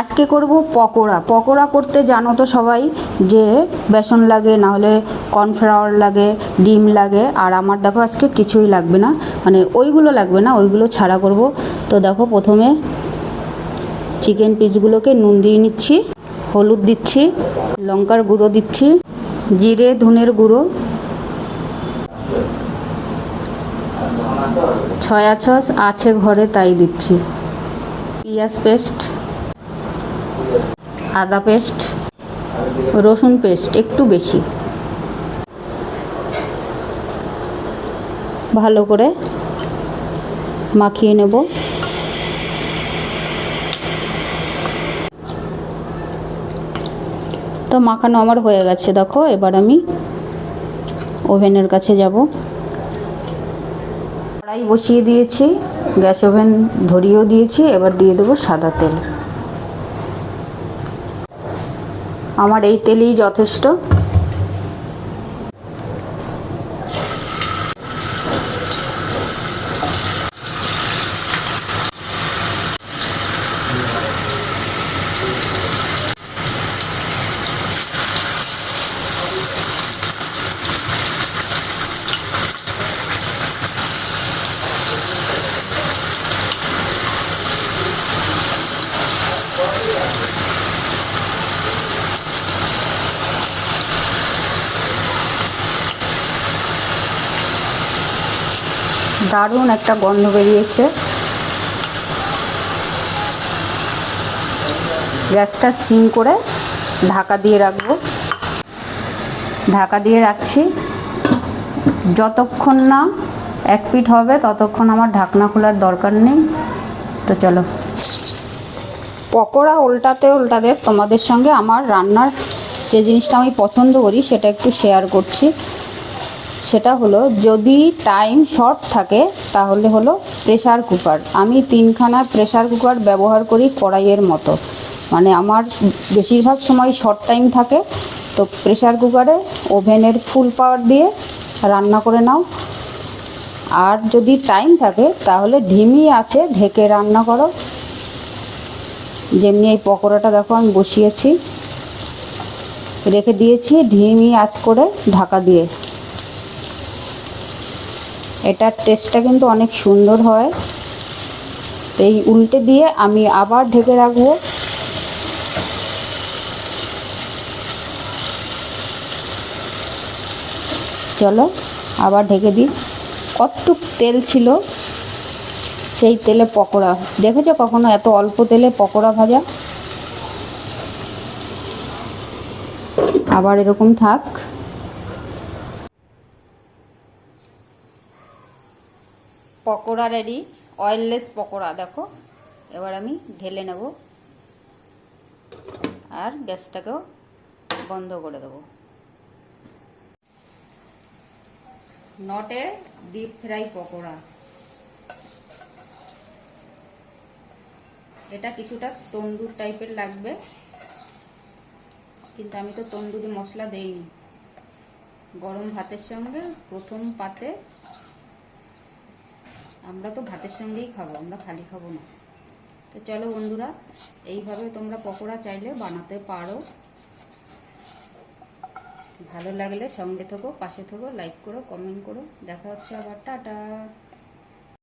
আজকে করব পকোড়া। পকোড়া করতে জানো তো সবাই যে বেসন লাগে, না হলে কর্নফ্লাওয়ার লাগে, ডিম লাগে, আর আমার দেখো আজকে কিছুই লাগবে না। মানে ওইগুলো লাগবে না, ওইগুলো ছাড়া করব। তো দেখো প্রথমে চিকেন পিসগুলোকে নুন দিয়ে নিচ্ছি, হলুদ দিচ্ছি, লঙ্কার গুঁড়ো দিচ্ছি, জিরে, ধনের গুঁড়ো, সয়া সস আছে ঘরে তাই দিচ্ছি। পেঁয়াজ পেস্ট আদা পেস্ট, রসুন পেস্ট একটু বেশি। ভালো করে মাখিয়ে নেব। তো মাখানো আমার হয়ে গেছে, দেখো, এবার আমি ওভেনের কাছে যাব। কড়াই বসিয়ে দিয়েছি, গ্যাস ওভেন ধরিয়েও দিয়েছি, এবার দিয়ে দেবো সাদা তেল। আমার এই তেলেই যথেষ্ট। দারুণ একটা গন্ধ বেরিয়েছে। গ্যাসটা সিম করে ঢাকা দিয়ে রাখব। ঢাকা দিয়ে রাখছি। যতক্ষণ না এক পিঠ হবে, ততক্ষণ আমার ঢাকনা খোলার দরকার নেই। তো চলো। পকোড়া উল্টাতে উল্টাতে তোমাদের সঙ্গে আমার রান্নার যে জিনিসটা আমি পছন্দ করি, সেটা একটু শেয়ার করছি। সেটা হলো যদি টাইম শর্ট থাকে, তাহলে হলো প্রেশার কুকার আমি তিনখানা প্রেশার কুকার ব্যবহার করি কড়াইয়ের মতো। মানে আমার বেশিরভাগ সময় শর্ট টাইম থাকে, তো প্রেশার কুকারে ওভেনের ফুল পাওয়ার দিয়ে রান্না করে নাও। আর যদি টাইম থাকে, তাহলে ঢিমি আছে, ঢেকে রান্না করো। যেমনি এই পকোড়াটা দেখো আমি বসিয়েছি। রেখে দিয়েছি, ঢিমি আঁচ করে ঢাকা দিয়ে। এটার টেস্টটা কিন্তু অনেক সুন্দর হয়। এই উল্টে দিয়ে আমি আবার ঢেকে রাখব। চলো, আবার ঢেকে দিই। কতটুক তেল ছিল সেই তেলে পকোড়া। দেখেছ কখনো এত অল্প তেলে পকোড়া ভাজা? আবার এরকম থাক। পকোড়া রেডি অয়েললেস পকোড়া, দেখো। এবার আমি ঢেলে নেব আর গ্যাসটাকেও বন্ধ করে দেবো। নটে ডিপ ফ্রাই পকোড়া। এটা কিছুটা তন্দুর টাইপের লাগবে, কিন্তু আমি তো তন্দুরি মশলা দেইনি। গরম ভাতের সঙ্গে প্রথম পাতে আমরা তো ভাতের সঙ্গেই খাব, আমরা খালি খাব না। তো চলো বন্ধুরা, এইভাবে তোমরা পকোড়া চাইলে বানাতে পারো। ভালো লাগলে সঙ্গে থেকো, পাশে থেকো, লাইক করো, কমেন্ট করো। দেখা হচ্ছে আবার, টাটা।